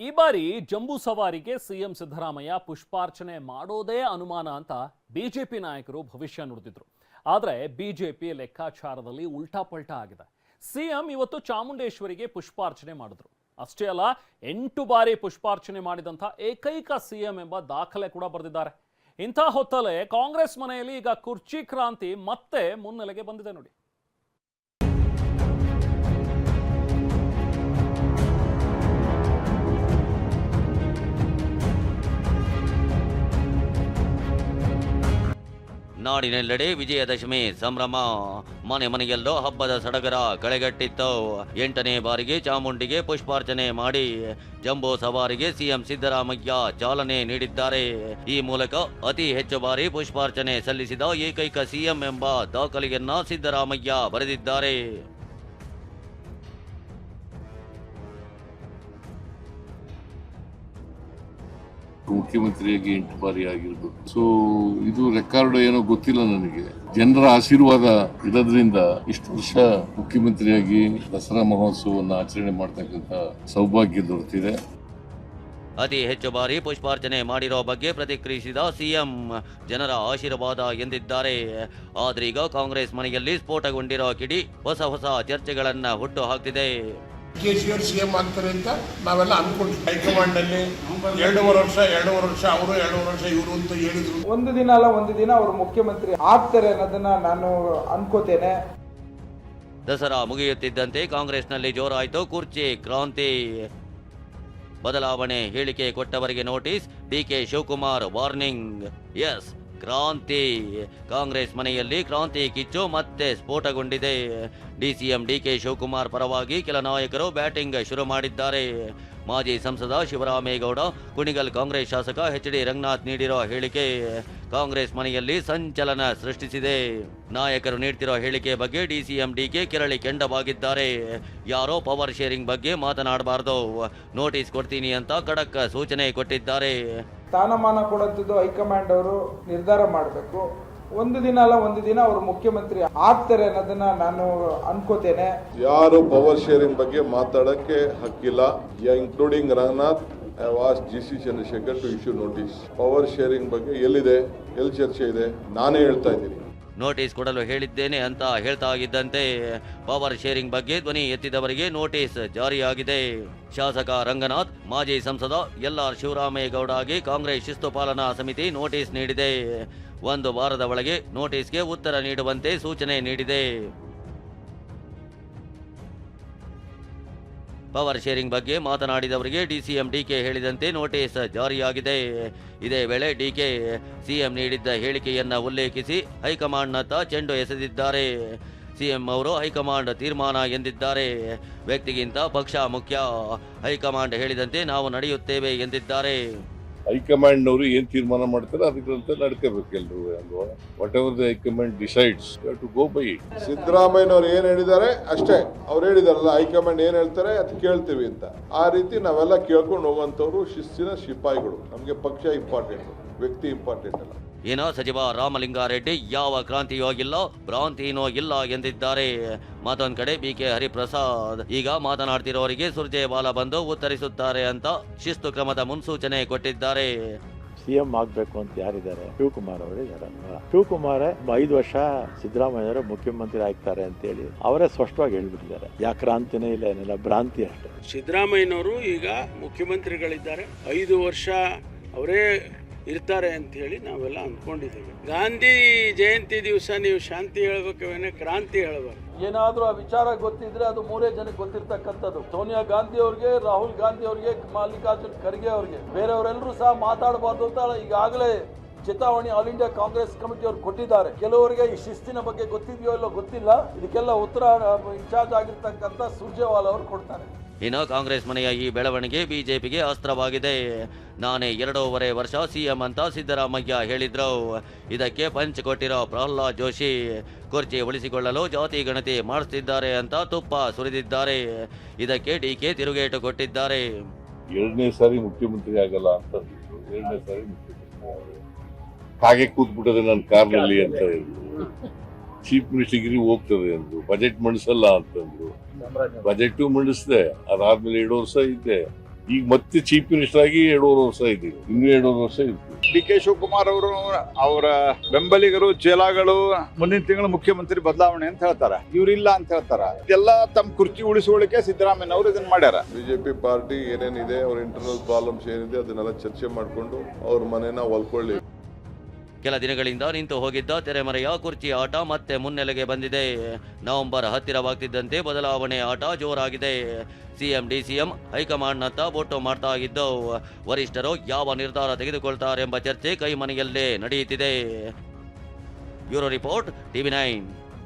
ಈ ಬಾರಿ ಜಂಬೂ ಸವಾರಿಗೆ ಸಿಎಂ ಸಿದ್ದರಾಮಯ್ಯ ಪುಷ್ಪಾರ್ಚನೆ ಮಾಡೋದೇ ಅನುಮಾನ ಅಂತ ಬಿಜೆಪಿ ನಾಯಕರು ಭವಿಷ್ಯ ನುಡಿದಿದ್ರು. ಆದರೆ ಬಿಜೆಪಿ ಲೆಕ್ಕಾಚಾರದಲ್ಲಿ ಉಲ್ಟಾ ಪಲ್ಟಾ ಆಗಿದೆ. ಸಿಎಂ ಇವತ್ತು ಚಾಮುಂಡೇಶ್ವರಿಗೆ ಪುಷ್ಪಾರ್ಚನೆ ಮಾಡಿದ್ರು. ಅಷ್ಟೇ ಅಲ್ಲ, ಎಂಟು ಬಾರಿ ಪುಷ್ಪಾರ್ಚನೆ ಮಾಡಿದಂಥ ಏಕೈಕ ಸಿಎಂ ಎಂಬ ದಾಖಲೆ ಕೂಡ ಬರೆದಿದ್ದಾರೆ. ಇಂಥ ಹೊತ್ತಲ್ಲೇ ಕಾಂಗ್ರೆಸ್ ಮನೆಯಲ್ಲಿ ಈಗ ಕುರ್ಚಿ ಕ್ರಾಂತಿ ಮತ್ತೆ ಮುನ್ನೆಲೆಗೆ ಬಂದಿದೆ ನೋಡಿ. ನಾಡಿನೆಲ್ಲೆಡೆ ವಿಜಯದಶಮಿ ಸಂಭ್ರಮ. ಮನೆ ಮನೆಯಲ್ಲೂ ಹಬ್ಬದ ಸಡಗರ ಕಳೆಗಟ್ಟಿತ್ತು. ಎಂಟನೇ ಬಾರಿಗೆ ಚಾಮುಂಡಿಗೆ ಪುಷ್ಪಾರ್ಚನೆ ಮಾಡಿ ಜಂಬೋ ಸವಾರಿಗೆ ಸಿಎಂ ಸಿದ್ದರಾಮಯ್ಯ ಚಾಲನೆ ನೀಡಿದ್ದಾರೆ. ಈ ಮೂಲಕ ಅತಿ ಹೆಚ್ಚು ಬಾರಿ ಪುಷ್ಪಾರ್ಚನೆ ಸಲ್ಲಿಸಿದ ಏಕೈಕ ಸಿಎಂ ಎಂಬ ದಾಖಲೆಯನ್ನ ಸಿದ್ದರಾಮಯ್ಯ ಬರೆದಿದ್ದಾರೆ. ಮುಖ್ಯಮಂತ್ರಿಯಾಗಿ ಎಂಟು ಬಾರಿ ಆಗಿರೋದು ಸೊ ಇದು ರೆಕಾರ್ಡ್ ಏನೋ ಗೊತ್ತಿಲ್ಲ ನನಗೆ. ಜನರ ಆಶೀರ್ವಾದ ಇರೋದ್ರಿಂದ ಇಷ್ಟು ವರ್ಷ ಮುಖ್ಯಮಂತ್ರಿಯಾಗಿ ದಸರಾ ಮಹೋತ್ಸವವನ್ನು ಆಚರಣೆ ಮಾಡ್ತಕ್ಕಂಥ ಸೌಭಾಗ್ಯ ದೊರೆತಿದೆ. ಅತಿ ಹೆಚ್ಚು ಬಾರಿ ಪುಷ್ಪಾರ್ಚನೆ ಮಾಡಿರೋ ಬಗ್ಗೆ ಪ್ರತಿಕ್ರಿಯಿಸಿದ ಸಿಎಂ, ಜನರ ಆಶೀರ್ವಾದ ಎಂದಿದ್ದಾರೆ. ಆದ್ರೀಗ ಕಾಂಗ್ರೆಸ್ ಮನೆಯಲ್ಲಿ ಸ್ಫೋಟಗೊಂಡಿರೋ ಕಿಡಿ ಹೊಸ ಹೊಸ ಚರ್ಚೆಗಳನ್ನ ಹುಟ್ಟು ಹಾಕ್ತಿದೆ. K C R C M ಆಗ್ತಾರೆ ಅಂತ ನಾವೆಲ್ಲ ಅನ್ಕೊಂಡು ಹೈಕಮಾಂಡಲ್ಲಿ ಎರಡೂವರೆ ವರ್ಷ ಎರಡೂವರೆ ವರ್ಷ ಅವರು ಎರಡೂವರೆ ವರ್ಷ ಇವರು ಅಂತ ಹೇಳಿದ್ರು. ಒಂದು ದಿನ ಅಲ್ಲ ಒಂದು ದಿನ ಅವರು ಮುಖ್ಯಮಂತ್ರಿ ಆಗ್ತಾರೆ ಅನ್ನೋದನ್ನ ನಾನು ಅನ್ಕೋತೇನೆ. ದಸರಾ ಮುಗಿಯುತ್ತಿದ್ದಂತೆ ಕಾಂಗ್ರೆಸ್ನಲ್ಲಿ ಜೋರಾಯಿತು. ಕುರ್ಚಿ ಕ್ರಾಂತಿ ಬದಲಾವಣೆ ಹೇಳಿಕೆ ಕೊಟ್ಟವರಿಗೆ notice. DK Shivakumar warning. Yes. ಕ್ರಾಂತಿ. ಕಾಂಗ್ರೆಸ್ ಮನೆಯಲ್ಲಿ ಕ್ರಾಂತಿ ಕಿಚ್ಚು ಮತ್ತೆ ಸ್ಫೋಟಗೊಂಡಿದೆ. ಡಿಸಿಎಂ ಡಿಕೆ ಶಿವಕುಮಾರ್ ಪರವಾಗಿ ಕೆಲ ನಾಯಕರು ಬ್ಯಾಟಿಂಗ್ ಶುರು ಮಾಡಿದ್ದಾರೆ. ಮಾಜಿ ಸಂಸದ ಶಿವರಾಮೇಗೌಡ ಕುಣಿಗಲ್ ಕಾಂಗ್ರೆಸ್ ಶಾಸಕ ಎಚ್ ಡಿ ರಂಗನಾಥ್ ನೀಡಿರೋ ಹೇಳಿಕೆ ಕಾಂಗ್ರೆಸ್ ಮನೆಯಲ್ಲಿ ಸಂಚಲನ ಸೃಷ್ಟಿಸಿದೆ. ನಾಯಕರು ನೀಡ್ತಿರೋ ಹೇಳಿಕೆ ಬಗ್ಗೆ ಡಿಸಿಎಂ ಡಿಕೆ ಕೆರಳಿ ಕೆಂಡವಾಗಿದ್ದಾರೆ. ಯಾರೋ ಪವರ್ ಶೇರಿಂಗ್ ಬಗ್ಗೆ ಮಾತನಾಡಬಾರದು. ನೋಟಿಸ್ ಕೊಡ್ತೀನಿ ಅಂತ ಖಡಕ್ ಸೂಚನೆ ಕೊಟ್ಟಿದ್ದಾರೆ. ಸ್ಥಾನಮಾನ ಕೊಡುವಂಥದ್ದು ಹೈಕಮಾಂಡ್ ಅವರು ನಿರ್ಧಾರ ಮಾಡಬೇಕು. ಒಂದು ದಿನ ಅಲ್ಲ, ಒಂದು ದಿನ ಅವರು ಮುಖ್ಯಮಂತ್ರಿ ಆಗ್ತಾರೆ ಅನ್ನೋದನ್ನ ನಾನು ಅನ್ಕೋತೇನೆ. ಯಾರು ಪವರ್ ಶೇರಿಂಗ್ ಬಗ್ಗೆ ಮಾತಾಡಕ್ಕೆ ಹಕ್ಕಿಲ್ಲ. Including Ranganath was G C Chandrashekhar to issue notice power sharing ಬಗ್ಗೆ ಎಲ್ಲಿದೆ? ಎಲ್ಲಿ ಚರ್ಚೆ ಇದೆ? ನಾನೇ ಹೇಳ್ತಾ ಇದ್ದೀನಿ. ನೋಟಿಸ್ ಕೊಡಲು ಹೇಳಿದ್ದೇನೆ ಅಂತ ಹೇಳ್ತಾ ಇದ್ದಂತೆ ಪವರ್ ಶೇರಿಂಗ್ ಬಗ್ಗೆ ಧ್ವನಿ ಎತ್ತಿದವರಿಗೆ ನೋಟಿಸ್ ಜಾರಿಯಾಗಿದೆ. ಶಾಸಕ ರಂಗನಾಥ್, ಮಾಜಿ ಸಂಸದ ಎಲ್ ಆರ್ ಶಿವರಾಮೇಗೌಡಗೆ ಕಾಂಗ್ರೆಸ್ ಶಿಸ್ತು ಪಾಲನಾ ಸಮಿತಿ ನೋಟಿಸ್ ನೀಡಿದೆ. ಒಂದು ವಾರದ ಒಳಗೆ ನೋಟಿಸ್ಗೆ ಉತ್ತರ ನೀಡುವಂತೆ ಸೂಚನೆ ನೀಡಿದೆ. ಪವರ್ ಶೇರಿಂಗ್ ಬಗ್ಗೆ ಮಾತನಾಡಿದವರಿಗೆ ಡಿಸಿಎಂ ಡಿಕೆ ಹೇಳಿದಂತೆ ನೋಟಿಸ್ ಜಾರಿಯಾಗಿದೆ. ಇದೇ ವೇಳೆ ಡಿಕೆ ಸಿಎಂ ನೀಡಿದ್ದ ಹೇಳಿಕೆಯನ್ನು ಉಲ್ಲೇಖಿಸಿ ಹೈಕಮಾಂಡ್ನತ್ತ ಚೆಂಡು ಎಸೆದಿದ್ದಾರೆ. ಸಿಎಂ ಅವರು ಹೈಕಮಾಂಡ್ ತೀರ್ಮಾನ ಎಂದಿದ್ದಾರೆ. ವ್ಯಕ್ತಿಗಿಂತ ಪಕ್ಷ ಮುಖ್ಯ. ಹೈಕಮಾಂಡ್ ಹೇಳಿದಂತೆ ನಾವು ನಡೆಯುತ್ತೇವೆ ಎಂದಿದ್ದಾರೆ. ಹೈಕಮಾಂಡ್ನವರು ಏನ್ ತೀರ್ಮಾನ ಮಾಡ್ತಾರೆ ಅದಕ್ಕಂತೆ ನಡ್ಕೋಬೇಕು ಎಲ್ಲರೂ ಅಲ್ವಾ whatever the high command decides to go by it ಸಿದ್ದರಾಮಯ್ಯನವ್ರು ಏನ್ ಹೇಳಿದ್ದಾರೆ? ಅಷ್ಟೇ, ಅವ್ರು ಹೇಳಿದಾರಲ್ಲ, ಹೈಕಮಾಂಡ್ ಏನ್ ಹೇಳ್ತಾರೆ ಅದು ಕೇಳ್ತೀವಿ ಅಂತ. ಆ ರೀತಿ ನಾವೆಲ್ಲ ಕೇಳ್ಕೊಂಡು ಹೋಗುವಂತವ್ರು ಶಿಸ್ತಿನ ಶಿಪಾಯಿಗಳು ನಮಗೆ ಪಕ್ಷ ಇಂಪಾರ್ಟೆಂಟ್ ವ್ಯಕ್ತಿ ಇಂಪಾರ್ಟೆಂಟ್ ಅಲ್ಲ. ಏನೋ ಸಚಿವ ರಾಮಲಿಂಗಾರೆಡ್ಡಿ ಯಾವ ಕ್ರಾಂತಿಯೋ ಇಲ್ಲ ಭ್ರಾಂತಿನೋ ಇಲ್ಲ ಎಂದಿದ್ದಾರೆ. ಮತ್ತೊಂದ್ ಕಡೆ ಬಿ ಕೆ ಹರಿಪ್ರಸಾದ್ ಈಗ ಮಾತನಾಡ್ತಿರೋರಿಗೆ ಸುರ್ಜೇವಾಲ ಬಂದು ಉತ್ತರಿಸುತ್ತಾರೆ ಅಂತ ಶಿಸ್ತು ಕ್ರಮದ ಮುನ್ಸೂಚನೆ ಕೊಟ್ಟಿದ್ದಾರೆ. ಸಿಎಂ ಆಗ್ಬೇಕು ಅಂತ ಯಾರಿದ್ದಾರೆ? ಶಿವಕುಮಾರ್ ಅವರು ಶಿವಕುಮಾರ್ ಐದು ವರ್ಷ ಸಿದ್ದರಾಮಯ್ಯವರು ಮುಖ್ಯಮಂತ್ರಿ ಆಗ್ತಾರೆ ಅಂತೇಳಿ ಅವರೇ ಸ್ಪಷ್ಟವಾಗಿ ಹೇಳ್ಬಿಟ್ಟಿದ್ದಾರೆ. ಯಾ ಕ್ರಾಂತಿನೇ ಇಲ್ಲ ಏನಿಲ್ಲ ಭ್ರಾಂತಿ ಅಷ್ಟೇ. ಸಿದ್ದರಾಮಯ್ಯನವರು ಈಗ ಮುಖ್ಯಮಂತ್ರಿಗಳಿದ್ದಾರೆ. ಐದು ವರ್ಷ ಅವರೇ ಇರ್ತಾರೆ ಅಂತ ಹೇಳಿ ನಾವೆಲ್ಲ ಅಂದ್ಕೊಂಡಿದ್ದೀವಿ. ಗಾಂಧಿ ಜಯಂತಿ ದಿವಸ ನೀವು ಶಾಂತಿ ಹೇಳ್ಬೇಕವೇನೆ ಕ್ರಾಂತಿ ಹೇಳಬೇಕು ಏನಾದರೂ ಆ ವಿಚಾರ ಗೊತ್ತಿದ್ರೆ ಅದು ಮೂರೇ ಜನಕ್ಕೆ ಗೊತ್ತಿರ್ತಕ್ಕಂಥದ್ದು. ಸೋನಿಯಾ ಗಾಂಧಿ ಅವ್ರಿಗೆ, ರಾಹುಲ್ ಗಾಂಧಿ ಅವ್ರಿಗೆ, ಮಲ್ಲಿಕಾರ್ಜುನ್ ಖರ್ಗೆ ಅವ್ರಿಗೆ. ಬೇರೆಯವರೆಲ್ಲರೂ ಸಹ ಮಾತಾಡಬಾರ್ದು ಅಂತ ಈಗಾಗಲೇ ಚೇತಾವಣಿ ಆಲ್ ಇಂಡಿಯಾ ಕಾಂಗ್ರೆಸ್ ಕಮಿಟಿ ಅವರು ಕೊಟ್ಟಿದ್ದಾರೆ. ಕೆಲವರಿಗೆ ಈ ಶಿಸ್ತಿನ ಬಗ್ಗೆ ಗೊತ್ತಿದೆಯೋ ಇಲ್ಲೋ ಗೊತ್ತಿಲ್ಲ. ಇದಕ್ಕೆಲ್ಲ ಉತ್ತರ ಇನ್ಚಾರ್ಜ್ ಆಗಿರ್ತಕ್ಕಂಥ ಸುರ್ಜೇವಾಲ್ ಅವರು ಕೊಡ್ತಾರೆ. ಇನ್ನು ಕಾಂಗ್ರೆಸ್ ಮನೆಯ ಈ ಬೆಳವಣಿಗೆ ಬಿಜೆಪಿಗೆ ಅಸ್ತ್ರವಾಗಿದೆ. ನಾನೇ ಎರಡೂವರೆ ವರ್ಷ ಸಿಎಂ ಅಂತ ಸಿದ್ದರಾಮಯ್ಯ ಹೇಳಿದ್ರು. ಇದಕ್ಕೆ ಪಂಚ್ ಕೊಟ್ಟಿರೋ ಪ್ರಹ್ಲಾದ್ ಜೋಶಿ ಕುರ್ಚಿ ಉಳಿಸಿಕೊಳ್ಳಲು ಜಾತಿ ಗಣತಿ ಮಾಡಿಸ್ತಿದ್ದಾರೆ ಅಂತ ತುಪ್ಪ ಸುರಿದಿದ್ದಾರೆ. ಇದಕ್ಕೆ ಡಿಕೆ ತಿರುಗೇಟು ಕೊಟ್ಟಿದ್ದಾರೆ. ಎರಡನೇ ಸಾರಿ ಮುಖ್ಯಮಂತ್ರಿ ಆಗಲ್ಲ ಅಂತ ಎರಡನೇ ಸಾರಿ. ಹಾಗೆ ಕೂತ್ಬಿಟ್ಟದೆ ನನ್ನ ಕಾರ್ನಲ್ಲಿ ಅಂತ ಚೀಫ್ ಮಿನಿಸ್ಟರ್ಗಿರಿ ಹೋಗ್ತದೆ ಅಂದ್ರು ಬಜೆಟ್ ಮಂಡಿಸಲ್ಲ ಅಂತಂದ್ರು ಬಜೆಟ್ ಮಂಡಿಸಿದೆ ಅದಾದ್ಮೇಲೆ ಎರಡು ವರ್ಷ ಇದ್ದೆ ಈಗ ಮತ್ತೆ ಚೀಫ್ ಮಿನಿಸ್ಟರ್ ಆಗಿ ಎರಡೂವರೆ ವರ್ಷ ಇದೆ ಇನ್ನೂ ಎರಡೂವರೆ ವರ್ಷ ಇದೆ. ಡಿ ಕೆ ಶಿವಕುಮಾರ್ ಅವರು ಅವರ ಬೆಂಬಲಿಗರು ಚೇಲಾಗಳು ಮುಂದಿನ ತಿಂಗಳು ಮುಖ್ಯಮಂತ್ರಿ ಬದಲಾವಣೆ ಅಂತ ಹೇಳ್ತಾರೆ. ಇವರಿಲ್ಲ ಅಂತ ಹೇಳ್ತಾರೆ. ಇದೆಲ್ಲ ತಮ್ಮ ಕುರ್ಚಿ ಉಳಿಸಿಕೊಳ್ಳಿಕ್ಕೆ ಸಿದ್ದರಾಮಯ್ಯ ಅವರು ಇದನ್ನ ಮಾಡ್ಯಾರ. ಬಿಜೆಪಿ ಪಾರ್ಟಿ ಏನೇನಿದೆ ಅವ್ರ ಇಂಟರ್ನಲ್ ಪ್ರಾಬ್ಲಮ್ಸ್ ಏನಿದೆ ಅದನ್ನೆಲ್ಲ ಚರ್ಚೆ ಮಾಡಿಕೊಂಡು ಅವ್ರ ಮನೆನ ಹೊಲ್ಕೊಳ್ಳಿ. ಕೆಲ ದಿನಗಳಿಂದ ನಿಂತು ಹೋಗಿದ್ದ ತೆರೆಮರೆಯ ಕುರ್ಚಿ ಆಟ ಮತ್ತೆ ಮುನ್ನೆಲೆಗೆ ಬಂದಿದೆ. ನವೆಂಬರ್ ಹತ್ತಿರವಾಗ್ತಿದ್ದಂತೆ ಬದಲಾವಣೆ ಆಟ ಜೋರಾಗಿದೆ. ಸಿಎಂ, ಡಿಸಿಎಂ, ಹೈಕಮಾಂಡ್ನತ್ತ ಬೋಟು ಮಾಡ್ತಾ ಇದ್ದು ವರಿಷ್ಠರು ಯಾವ ನಿರ್ಧಾರ ತೆಗೆದುಕೊಳ್ತಾರೆಂಬ ಚರ್ಚೆ ಕೈಮನೆಯಲ್ಲೇ ನಡೆಯುತ್ತಿದೆ. Bureau report, TV nine.